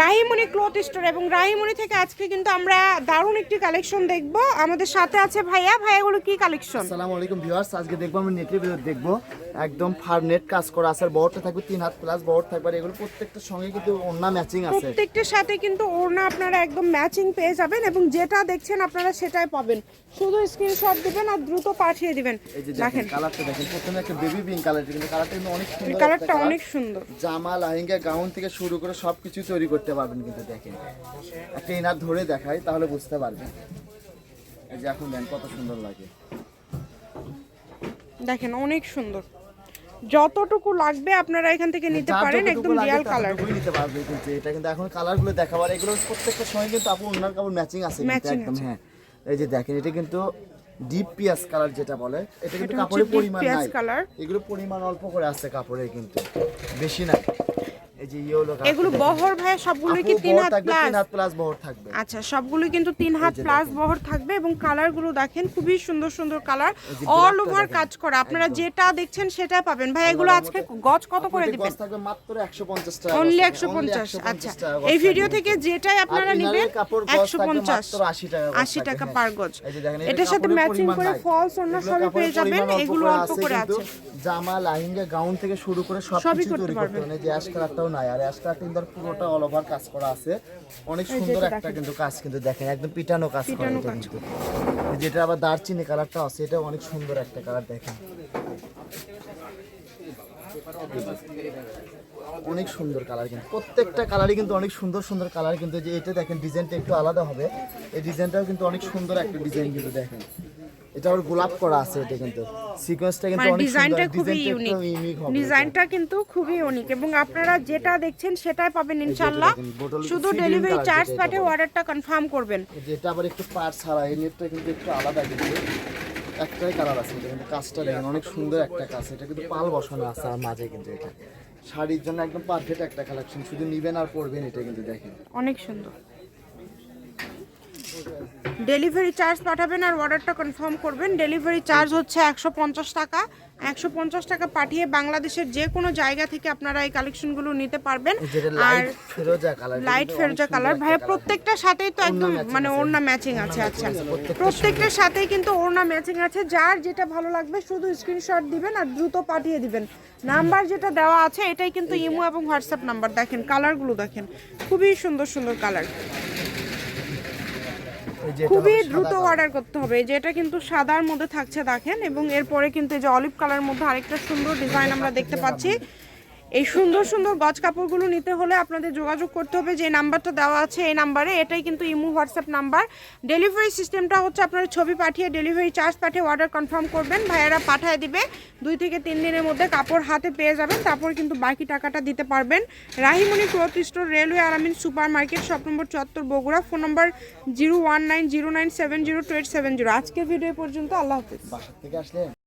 Rahimoni cloth store এবং রাহিমণি থেকে আজকে কিন্তু আমরা দারুণ একটি কালেকশন দেখব। আমাদের সাথে আছে ভাইয়া। ভাইয়াগুলো কি কালেকশন? আসসালামু আলাইকুম ভিউয়ার্স। আজকে দেখব আমরা নেটের ভিতর দেখব। একদম ফার্ম নেট কাজ করা আছে। আর বড়টা থাকবে তিন হাত প্লাস বড় থাকবে আর এগুলো প্রত্যেকটার সঙ্গে কিন্তু অন্য ম্যাচিং আছে। প্রত্যেকটার সাথে কিন্তু ওড়না আপনারা একদম ম্যাচিং পেয়ে যাবেন এবং যেটা দেখছেন আপনারা সেটাই পাবেন। শুধু স্ক্রিনশট দিবেন আর দ্রুত পাঠিয়ে দিবেন। এই যে দেখেন কালারটা দেখেন। প্রথমে একটা বেবি পিঙ্ক কালার কিন্তু কালারটা কিন্তু অনেক সুন্দর কালারটা অনেক সুন্দর। জামা লাহেঙ্গা গাউন থেকে শুরু করে সবকিছু তৈরি করতে পারবেন কিন্তু দেখেন। একটা ইনার ধরে দেখাই তাহলে বুঝতে পারবেন। এই যে এখন দেন কত সুন্দর লাগে। দেখেন অনেক সুন্দর। যতটুকু লাগবে আপনারা এখান থেকে নিতে পারেন একদম রিয়াল কালার ততটুকুই নিতে পারবে কিন্তু এটা কিন্তু এখন কালারগুলো দেখাবার এগুলো প্রত্যেকটা সময় কিন্তু আপু অন্যান্য কাপড় ম্যাচিং আছে একদম হ্যাঁ। এই যে দেখেন এটা কিন্তু ডিপ পিয়াজ কালার যেটা বলে এটা কিন্তু কাপড়ের পরিমাণ নাই। এগুলো পরিমাণ অল্প করে আছে কাপড়ের কিন্তু বেশি নাই। এই যে ইয়েলো এগুলো বহর ভাই সবগুলো কি তিন হাত প্লাস তিন হাত প্লাস বহর থাকবে। আচ্ছা সবগুলো কিন্তু তিন হাত প্লাস বহর থাকবে এবং কালারগুলো দেখেন খুবই সুন্দর সুন্দর কালার। অল ওভার কাজ করা। আপনারা যেটা দেখছেন সেটা পাবেন। ভাই এগুলো আজকে গজ কত করে দিবেন? থাকবে মাত্র 150 টাকা অনলি গজ একশো থাকবে, only পঞ্চাশ 150 আচ্ছা এই ভিডিও থেকে যেটাই আপনারা নেবেন একশো পঞ্চাশ। মাত্র 80 টাকা গজ আশি থাকবে, টাকা হ্যাঁ। পার গজ। এটার সাথে ম্যাচিং করে ফলস অন্য সবই পেয়ে যাবেন এগুলো অল্প করে আছে। জামা লাহিঙ্গা গাউন থেকে শুরু করে সব সবই কিছু তৈরি করতে পারবেন। পারবেন যে কালারটাও নাই আর কিন্তু পুরোটা অল ওভার কাজ করা আছে। অনেক সুন্দর একটা কিন্তু কাজ কিন্তু দেখেন একদম পিটানো কাজ করা কিন্তু। যেটা আবার দারচিনি কালারটা আছে এটা অনেক সুন্দর একটা কালার দেখেন। অনেক সুন্দর কালার কিন্তু প্রত্যেকটা কালারই কিন্তু অনেক সুন্দর সুন্দর কালার কিন্তু যে এটা দেখেন ডিজাইনটা একটু আলাদা হবে। এই ডিজাইনটাও কিন্তু অনেক সুন্দর একটা ডিজাইন কিন্তু দেখেন। এটা আবার গোলাপ করা আছে এটা কিন্তু। সিকোয়েন্সটা কিন্তু মানে অনেক ডিজাইনটা খুবই ইউনিক ডিজাইনটা কিন্তু খুবই ইউনিক এবং আপনারা যেটা দেখছেন সেটাই পাবেন bottle শুধু ডেলিভারি চার্জ বলে। অর্ডারটা কনফার্ম করবেন। যেটা আবার একটু পার ছাড়া এই নেটটা কিন্তু একটু আলাদা কিন্তু। একটাই কালার আছে এটা কিন্তু কাজটা দেখেন অনেক সুন্দর একটা কাজ। এটা কিন্তু পাল বসানো আছে আর মাঝে কিন্তু এটা। শাড়ির জন্য একদম পারফেক্ট একটা কালেকশন শুধু নিবেন আর পরবেন এটা কিন্তু দেখেন। অনেক সুন্দর। ডেলিভারি চার্জ পাঠাবেন আর অর্ডারটা কনফার্ম করবেন। ডেলিভারি চার্জ হচ্ছে একশো পঞ্চাশ টাকা। একশো পঞ্চাশ টাকা পাঠিয়ে বাংলাদেশের যে কোনো জায়গা থেকে আপনারা এই কালেকশনগুলো নিতে পারবেন। আর লাইট ফেরোজা কালার ভাইয়া প্রত্যেকটার সাথেই তো একদম মানে। ওড়না ম্যাচিং আছে আচ্ছা। প্রত্যেকটার সাথেই কিন্তু ওড়না ম্যাচিং আছে। যার যেটা ভালো লাগবে শুধু স্ক্রিনশট দিবেন আর দ্রুত পাঠিয়ে দিবেন। নাম্বার যেটা দেওয়া আছে এটাই কিন্তু ইমো এবং হোয়াটসঅ্যাপ নাম্বার দেখেন কালারগুলো দেখেন। খুবই সুন্দর সুন্দর কালার খুবই দ্রুত অর্ডার করতে হবে। যেটা যে এটা কিন্তু সাদার মধ্যে থাকছে দেখেন এবং এরপরে কিন্তু এই যে অলিভ কালার মধ্যে আরেকটা সুন্দর ডিজাইন আমরা দেখতে পাচ্ছি। এই সুন্দর সুন্দর গজ কাপড়গুলো নিতে হলে আপনাদের যোগাযোগ করতে হবে। যে নাম্বারটা দেওয়া আছে এই নাম্বারে, এটাই কিন্তু ইমো, হোয়াটসঅ্যাপ নাম্বার। ডেলিভারি সিস্টেমটা হচ্ছে আপনারা ছবি পাঠিয়ে ডেলিভারি চার্জ পাঠিয়ে অর্ডার কনফার্ম করবেন। ভাইয়ারা পাঠিয়ে দিবে, দুই থেকে তিন দিনের মধ্যে কাপড় হাতে পেয়ে যাবেন, তারপর কিন্তু বাকি টাকাটা দিতে পারবেন। Rahimoni cloth store, railway Aramin super market, shop number চত্বর Bogura, phone number zero one nine zero nine seven zero two eight seven zero. আজকের ভিডিও পর্যন্ত আল্লাহ হাফিজ। থেকে আসলে